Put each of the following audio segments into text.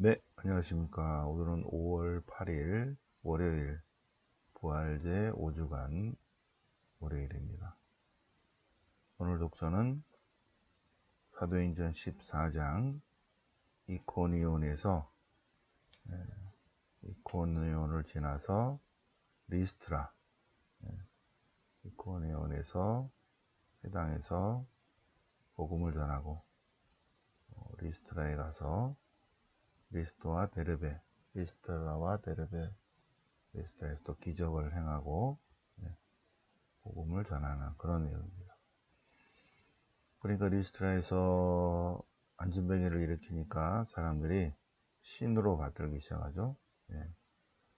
네, 안녕하십니까. 오늘은 5월 8일 월요일 부활제 5주간 월요일입니다. 오늘 독서는 사도행전 14장 이코니온에서 예, 이코니온을 지나서 리스트라 예, 이코니온에서 해당해서 복음을 전하고 어, 리스트라에 가서 리스토와 데르베, 리스트라와 데르베, 리스트라에서 또 기적을 행하고 네, 복음을 전하는 그런 내용입니다. 그러니까 리스트라에서 안전병기를 일으키니까 사람들이 신으로 받들기 시작하죠. 네.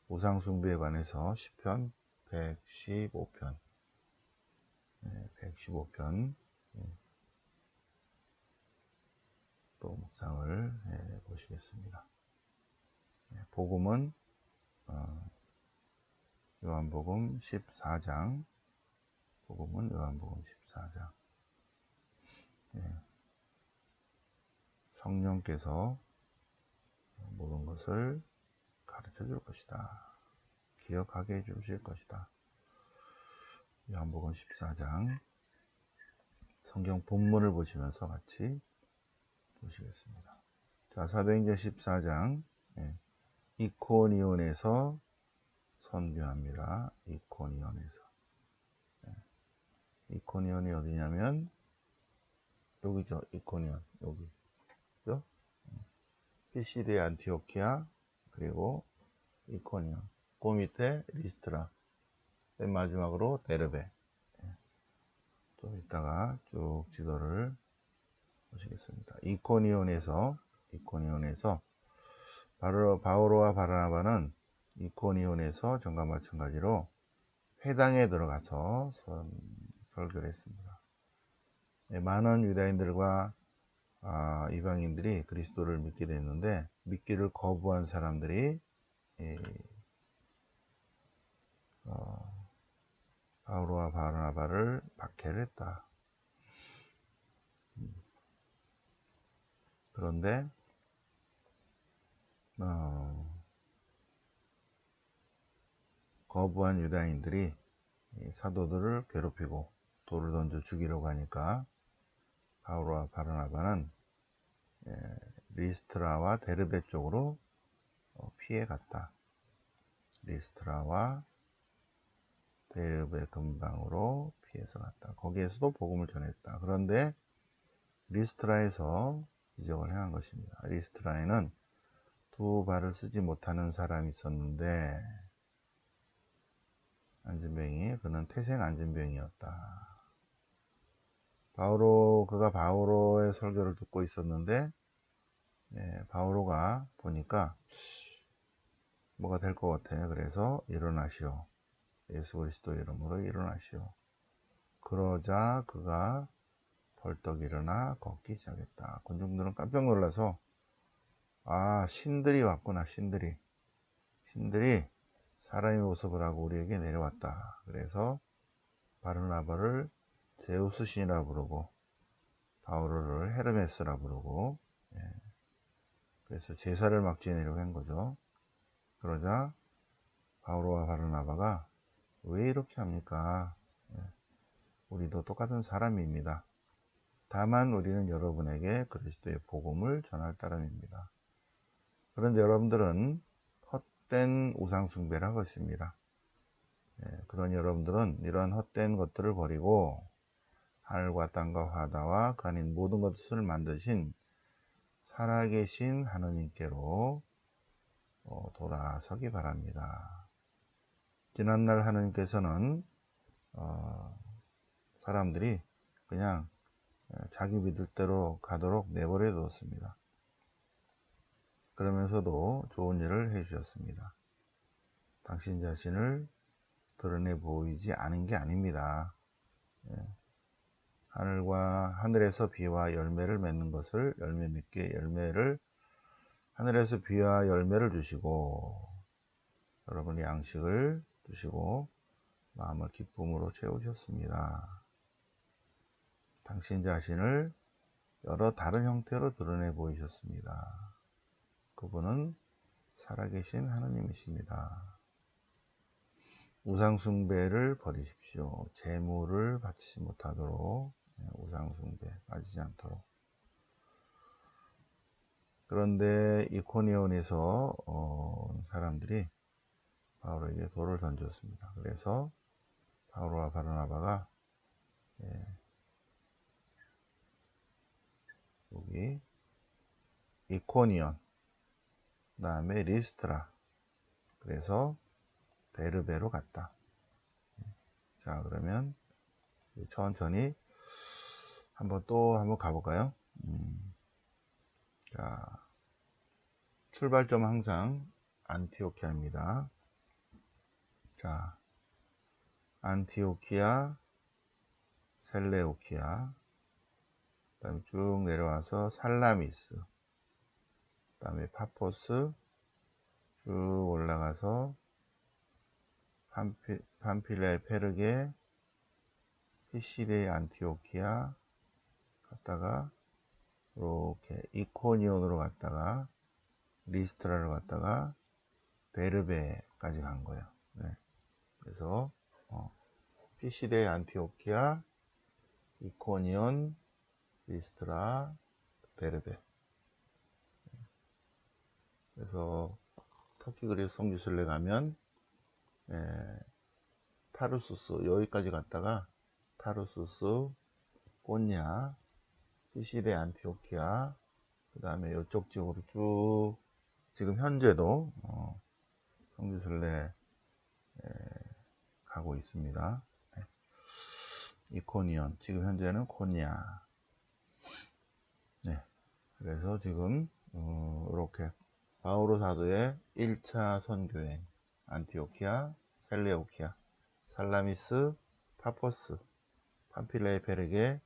우상숭배에 관해서 10편 115편 네, 115편 또 묵상을 해 보시겠습니다. 네, 복음은 어, 요한복음 14장 복음은 요한복음 14장 네, 성령께서 모든 것을 가르쳐 줄 것이다. 기억하게 해 주실 것이다. 요한복음 14장 성경 본문을 보시면서 같이 보시겠습니다. 자, 사도행전 14장. 예, 이코니온에서 선교합니다. 이코니온에서. 예, 이코니온이 어디냐면 여기죠. 이코니온. 여기. 그죠? 피시디 안티오키아 그리고 이코니온. 그 밑에 리스트라. 맨 마지막으로 데르베. 예, 좀 이따가 쭉 지도를 보시겠습니다. 이코니온에서 이코니온에서 바로 바오로와 바라나바는 이코니온에서 전과 마찬가지로 회당에 들어가서 선, 설교를 했습니다. 네, 많은 유다인들과 아, 이방인들이 그리스도를 믿게 됐는데 믿기를 거부한 사람들이 예, 어, 바오로와 바르나바를 박해를 했다. 그런데 어, 거부한 유다인들이 사도들을 괴롭히고 돌을 던져 죽이려고 하니까 바울과 바르나바는 예, 리스트라와 데르베 쪽으로 어, 피해 갔다. 리스트라와 데르베 근방으로 피해서 갔다. 거기에서도 복음을 전했다. 그런데 리스트라에서 지적을 행한 것입니다. 리스트라에는 두 발을 쓰지 못하는 사람이 있었는데 안진병이 그는 태생 안진병이었다. 바오로 그가 바오로의 설교를 듣고 있었는데 네, 바오로가 보니까 뭐가 될 것 같아. 그래서 일어나시오. 예수 그리스도 이름으로 일어나시오. 그러자 그가 벌떡 일어나 걷기 시작했다. 군중들은 깜짝 놀라서 아 신들이 왔구나 신들이 신들이 사람의 모습을 하고 우리에게 내려왔다. 그래서 바르나바를 제우스 신이라 부르고 바오로를 헤르메스라 부르고 예. 그래서 제사를 막 지내려고 한 거죠. 그러자 바오로와 바르나바가 왜 이렇게 합니까? 예. 우리도 똑같은 사람입니다. 다만 우리는 여러분에게 그리스도의 복음을 전할 따름입니다. 그런데 여러분들은 헛된 우상숭배를 하고 있습니다. 예, 그런 여러분들은 이러한 헛된 것들을 버리고 하늘과 땅과 바다와 그 안인 모든 것을 만드신 살아계신 하느님께로 어, 돌아서기 바랍니다. 지난날 하느님께서는 어, 사람들이 그냥 자기 믿을 대로 가도록 내버려 두었습니다. 그러면서도 좋은 일을 해 주셨습니다. 당신 자신을 드러내 보이지 않은 게 아닙니다. 예. 하늘과 하늘에서 비와 열매를 맺는 것을 열매 맺게 열매를 하늘에서 비와 열매를 주시고 여러분의 양식을 주시고 마음을 기쁨으로 채우셨습니다. 당신 자신을 여러 다른 형태로 드러내 보이셨습니다. 그분은 살아계신 하느님이십니다. 우상숭배를 버리십시오. 재물을 바치지 못하도록 네, 우상숭배 빠지지 않도록 그런데 이코니온에서 어, 사람들이 바울에게 돌을 던졌습니다. 그래서 바울과 바르나바가 예, 여기 이코니온 그 다음에 리스트라 그래서 베르베로 갔다. 자 그러면 천천히 한번 또 한번 가볼까요? 음, 자 출발점 항상 안티오키아입니다. 자 안티오키아 셀레오키아 그 다음에 쭉 내려와서 살라미스 그 다음에 파포스 쭉 올라가서 판피, 판필레 페르게 피시레 안티오키아 갔다가 이렇게 이코니온으로 갔다가 리스트라를 갔다가 베르베까지 간 거예요. 네. 그래서 어, 피시레 안티오키아 이코니온 리스트라 베르베 그래서 터키 그리스 성지순례 가면 예, 타르수스 여기까지 갔다가 타르수스 꼬냐 피시레 안티오키아 그 다음에 이쪽 지역으로 쭉 지금 현재도 어, 성지순례 예, 가고 있습니다. 네. 이코니온 지금 현재는 네. 그래서 지금 어, 이렇게 바오로 사도의 1차 선교행 안티오키아, 셀레오키아, 살라미스, 파포스, 판필레 페르게,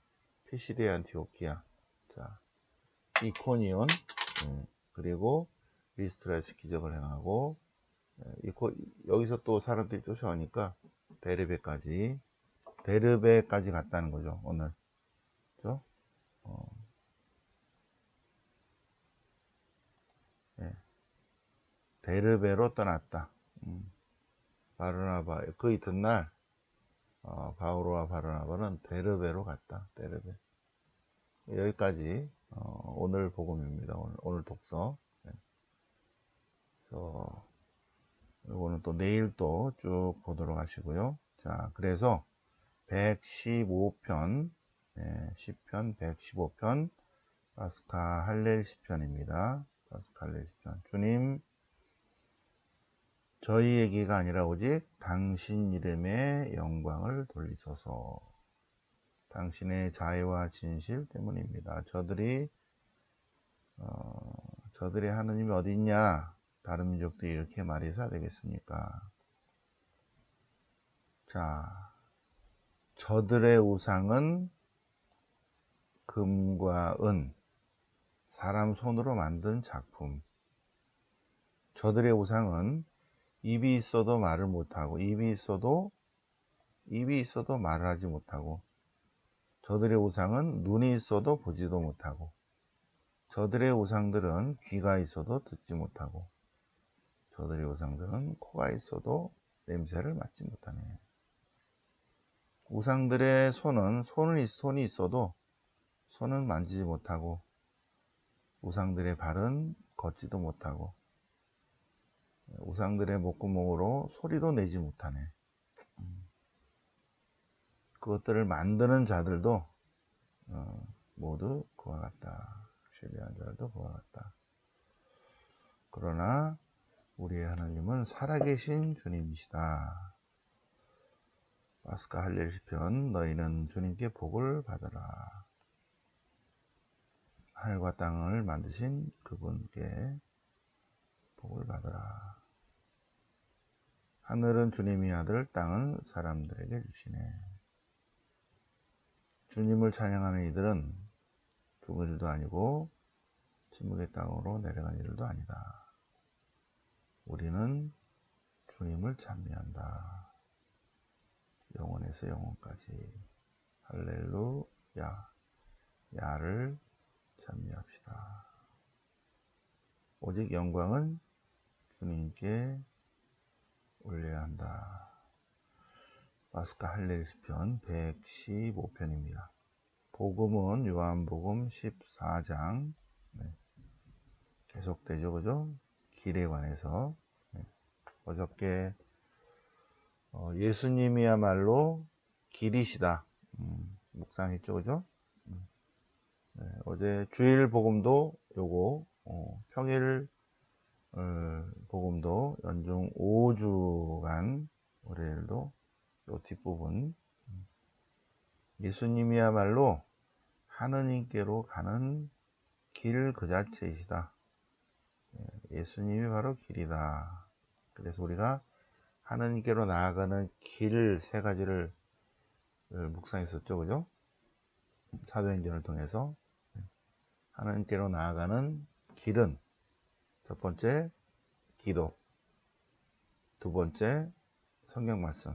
피시데 안티오키아, 자, 이코니온, 음, 그리고 리스트라에서 기적을 행하고 예, 이코, 여기서 또 사람들이 쫓아오니까 데르베까지 데르베까지 갔다는 거죠 오늘 그죠? 어. 데르베로 떠났다. 음. 바르나바 그 이튿날 어, 바오로와 바르나바는 데르베로 갔다. 데르베. 여기까지 어, 오늘 복음입니다. 오늘, 오늘 독서. 네. 그래서 이거는 또 내일 또 쭉 보도록 하시고요. 자 그래서 115편 네, 10편 115편 파스카 할렐 시편입니다. 파스카 할렐 시편. 주님 저희에게가 아니라 오직 당신 이름의 영광을 돌리소서. 당신의 자애와 진실 때문입니다. 저들이 어, 저들의 하느님이 어디 있냐? 다른 민족들이 이렇게 말해서 되겠습니까? 자, 저들의 우상은 금과 은, 사람 손으로 만든 작품. 저들의 우상은 입이 있어도 말을 못하고 입이 있어도 입이 있어도 말을 하지 못하고 저들의 우상은 눈이 있어도 보지도 못하고 저들의 우상들은 귀가 있어도 듣지 못하고 저들의 우상들은 코가 있어도 냄새를 맡지 못하네. 우상들의 손은 손은 손이 있어도 손은 만지지 못하고 우상들의 발은 걷지도 못하고 우상들의 목구멍으로 소리도 내지 못하네. 음. 그것들을 만드는 자들도 어, 모두 그와 같다. 신뢰한 자들도 그와 같다. 그러나 우리의 하나님은 살아계신 주님이시다. 마스카 할렐 시편 너희는 주님께 복을 받으라. 하늘과 땅을 만드신 그분께 복을 받으라. 하늘은 주님이 아들, 땅은 사람들에게 주시네. 주님을 찬양하는 이들은 죽은 일도 아니고 침묵의 땅으로 내려간 일도 아니다. 우리는 주님을 찬미한다. 영원에서 영원까지 할렐루야 야를 찬미합시다. 오직 영광은 주님께 올려야 한다. 마스카 할렐 시편 115편입니다. 복음은 요한복음 14장 네. 계속되죠, 그죠? 길에 관해서 네. 어저께 어, 예수님이야말로 길이시다 음, 묵상했죠, 그죠? 음. 네, 어제 주일 복음도 요거 어, 평일 어, 복음도 연중 5주간 월요일도 요 뒷부분 예수님이야말로 하느님께로 가는 길 그 자체이시다. 예, 예수님이 바로 길이다. 그래서 우리가 하느님께로 나아가는 길 세 가지를 묵상했었죠. 그죠? 사도행전을 통해서 하느님께로 나아가는 길은 첫 번째 기도, 두 번째 성경 말씀,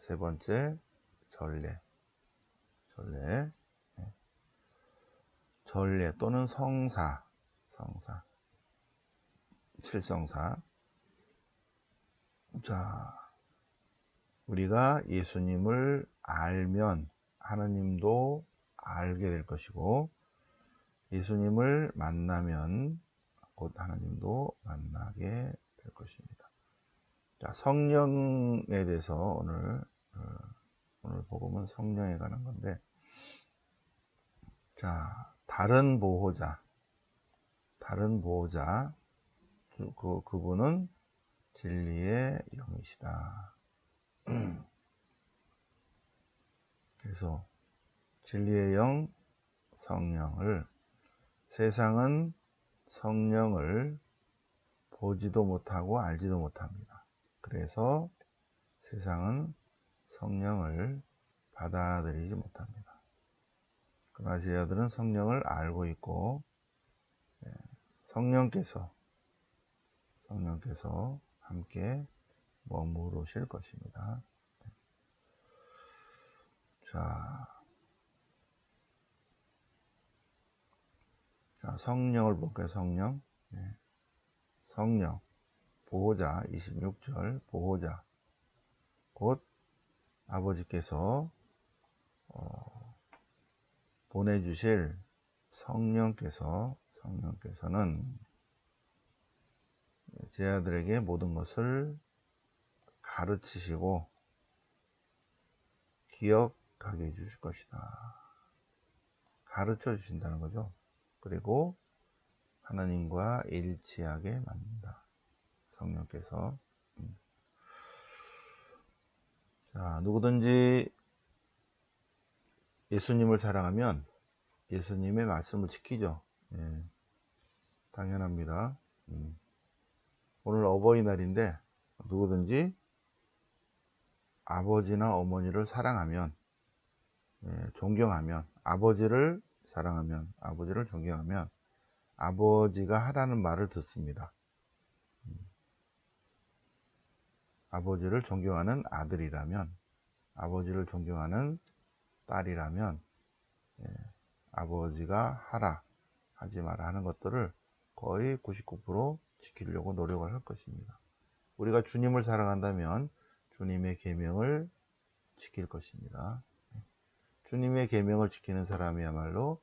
세 번째 전례, 전례, 네. 전례 또는 성사, 성사, 칠성사. 자, 우리가 예수님을 알면 하느님도 알게 될 것이고, 예수님을 만나면 곧 하나님도 만나게 될 것입니다. 자, 성령에 대해서 오늘 어, 오늘 복음은 성령에 관한 건데, 자 다른 보호자, 다른 보호자 그 그분은 진리의 영이시다. 그래서 진리의 영 성령을 세상은 성령을 보지도 못하고 알지도 못합니다. 그래서 세상은 성령을 받아들이지 못합니다. 그러나 제자들은 성령을 알고 있고 예, 성령께서 성령께서 함께 머무르실 것입니다. 자, 자, 성령을 볼까요? 성령. 네. 성령. 보호자. 26절. 보호자. 곧 아버지께서 어, 보내주실 성령께서 성령께서는 제 아들에게 모든 것을 가르치시고 기억하게 해주실 것이다. 가르쳐 주신다는 거죠. 그리고 하나님과 일치하게 만든다. 성령께서. 음. 자, 누구든지 예수님을 사랑하면 예수님의 말씀을 지키죠. 예, 당연합니다. 음. 오늘 어버이날인데 누구든지 아버지나 어머니를 사랑하면 예, 존경하면 아버지를 사랑하면 아버지를 존경하면 아버지가 하라는 말을 듣습니다. 음. 아버지를 존경하는 아들이라면 아버지를 존경하는 딸이라면 예, 아버지가 하라 하지 마라 하는 것들을 거의 99% 지키려고 노력을 할 것입니다. 우리가 주님을 사랑한다면 주님의 계명을 지킬 것입니다. 예. 주님의 계명을 지키는 사람이야말로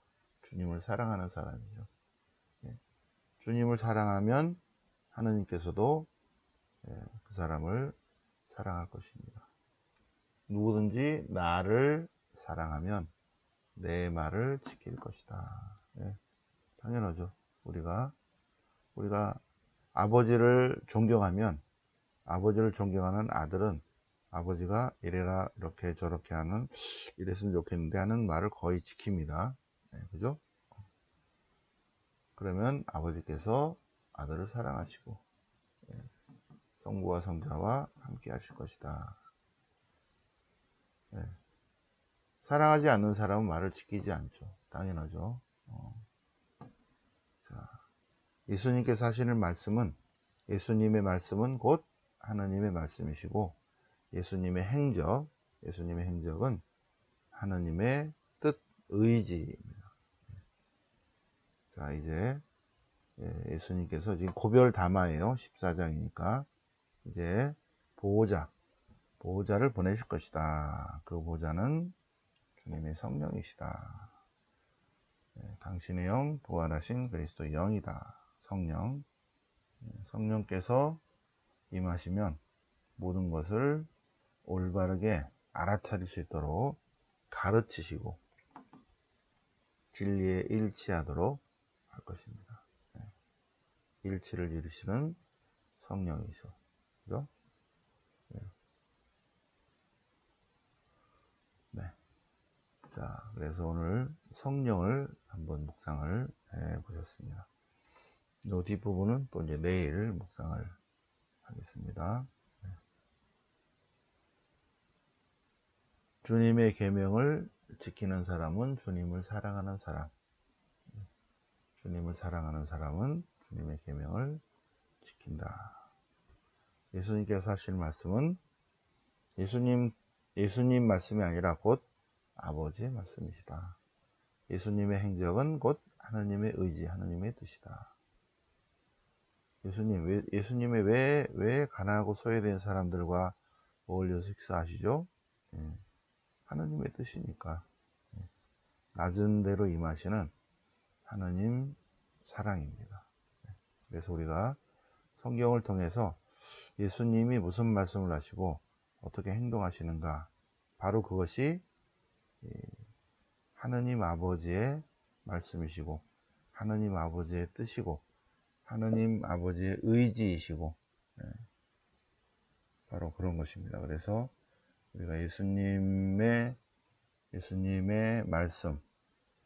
주님을 사랑하는 사람이죠. 예. 주님을 사랑하면 하느님께서도 예, 그 사람을 사랑할 것입니다. 누구든지 나를 사랑하면 내 말을 지킬 것이다. 예. 당연하죠. 우리가 우리가 아버지를 존경하면 아버지를 존경하는 아들은 아버지가 이래라 이렇게 저렇게 하는 이랬으면 좋겠는데 하는 말을 거의 지킵니다. 네, 그죠? 그러면 아버지께서 아들을 사랑하시고 예, 성부와 성자와 함께 하실 것이다. 예, 사랑하지 않는 사람은 말을 지키지 않죠. 당연하죠. 어. 자, 예수님께서 하시는 말씀은 예수님의 말씀은 곧 하나님의 말씀이시고 예수님의 행적, 예수님의 행적은 하나님의 뜻, 의지입니다. 자, 이제 예, 예수님께서 지금 고별 담화예요. 14장이니까 이제 보호자, 보호자를 보내실 것이다. 그 보호자는 주님의 성령이시다. 예, 당신의 영, 부활하신 그리스도의 영이다. 성령. 예, 성령께서 임하시면 모든 것을 올바르게 알아차릴 수 있도록 가르치시고 진리에 일치하도록 할 것입니다. 네. 일치를 이루시는 성령이죠. 그죠? 네. 네. 자, 그래서 오늘 성령을 한번 묵상을 해 보셨습니다. 이 뒷부분은 또 이제 내일 묵상을 하겠습니다. 네. 주님의 계명을 지키는 사람은 주님을 사랑하는 사람. 주님을 사랑하는 사람은 주님의 계명을 지킨다. 예수님께서 하실 말씀은 예수님 예수님 말씀이 아니라 곧 아버지의 말씀이시다. 예수님의 행적은 곧 하나님의 의지, 하나님의 뜻이다. 예수님, 왜, 예수님의 왜, 왜 가난하고 소외된 사람들과 어울려서 식사하시죠? 예, 하나님의 뜻이니까. 예, 낮은 대로 임하시는 하나님 사랑입니다. 예, 그래서 우리가 성경을 통해서 예수님이 무슨 말씀을 하시고 어떻게 행동하시는가 바로 그것이 하느님 아버지의 말씀이시고 하느님 아버지의 뜻이고 하느님 아버지의 의지이시고 네. 바로 그런 것입니다. 그래서 우리가 예수님의 예수님의 말씀,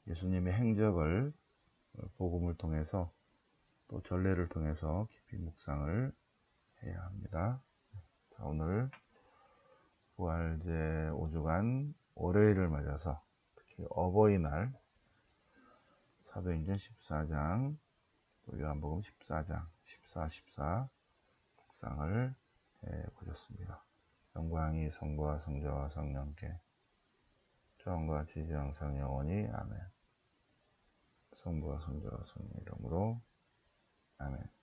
예수님의 행적을 복음을 통해서 또 전례를 통해서 깊이 묵상을 해야 합니다. 자, 오늘 부활제 5주간 월요일을 맞아서 특히 어버이날 사도행전 14장 요한복음 14장 14, 14 묵상을 해 보셨습니다. 영광이 성부와 성자와 성령께 처음과 지지 항상 영원히 아멘 성부와 성자와 성령 이름으로. 아멘